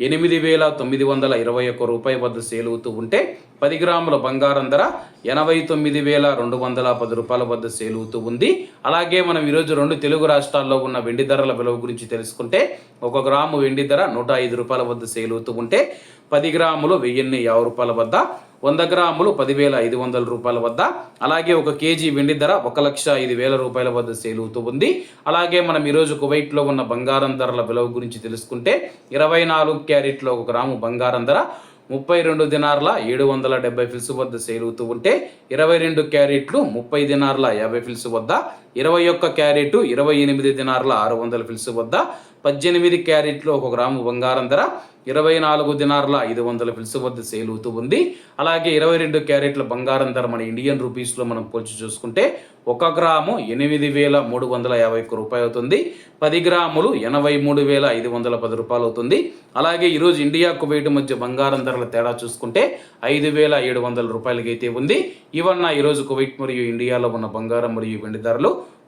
ఎనిమిది వేల తొమ్మిది వందల ఇరవై ఒక్క రూపాయి వద్ద సేల్ అవుతూ ఉంటే పది గ్రాముల బంగారం ధర ఎనభై తొమ్మిది వేల రెండు వందల పది రూపాయల వద్ద సేలువుతూ ఉంది. అలాగే మనం ఈరోజు రెండు తెలుగు రాష్ట్రాల్లో ఉన్న వెండి ధరల విలువ గురించి తెలుసుకుంటే ఒక గ్రాము వెండి ధర నూట ఐదు రూపాయల వద్ద సేల్ అవుతూ ఉంటే పది గ్రాములు వెయ్యిన్ని యాభై రూపాయల వద్ద వంద గ్రాములు పదివేల ఐదు వందల రూపాయల వద్ద. అలాగే ఒక కేజీ వెండి ధర ఒక లక్ష ఐదు వేల రూపాయల వద్ద సేల్ అవుతూ ఉంది. అలాగే మనం ఈరోజు కువైట్లో ఉన్న బంగారం ధరల విలువ గురించి తెలుసుకుంటే ఇరవై నాలుగు క్యారెట్లో ఒక గ్రాము బంగారం ధర ముప్పై రెండు దినార్ల ఏడు వందల డెబ్బై ఫిల్స్ వద్ద సేల్ అవుతూ ఉంటే ఇరవై రెండు క్యారెట్లు ముప్పై దినార్ల యాభై ఫిల్స్ వద్ద ఇరవై ఒక్క క్యారెట్ ఇరవై ఎనిమిది దినార్ల ఆరు వందల ఫిల్స్ వద్ద పద్దెనిమిది క్యారెట్లు ఒక గ్రాము బంగారం ధర ఇరవై నాలుగు దినార్ల ఐదు వందల ఫిల్స్ వద్ద సేల్ అవుతూ ఉంది. అలాగే ఇరవై రెండు క్యారెట్ల బంగారం ధర మన ఇండియన్ రూపీస్లో మనం పోల్చి చూసుకుంటే ఒక గ్రాము ఎనిమిది వేల మూడు వందల యాభై ఒక్క రూపాయలు అవుతుంది. పది గ్రాములు ఎనభై మూడు వేల ఐదు వందల పది రూపాయలు అవుతుంది. అలాగే ఈరోజు ఇండియా కువైట్ మధ్య బంగారం ధరల తేడా చూసుకుంటే ఐదు వేల ఏడు వందల రూపాయలకి అయితే ఉంది. ఇవన్న ఈరోజు కువైట్ మరియు ఇండియాలో ఉన్న బంగారం మరియు వెండి ధరలు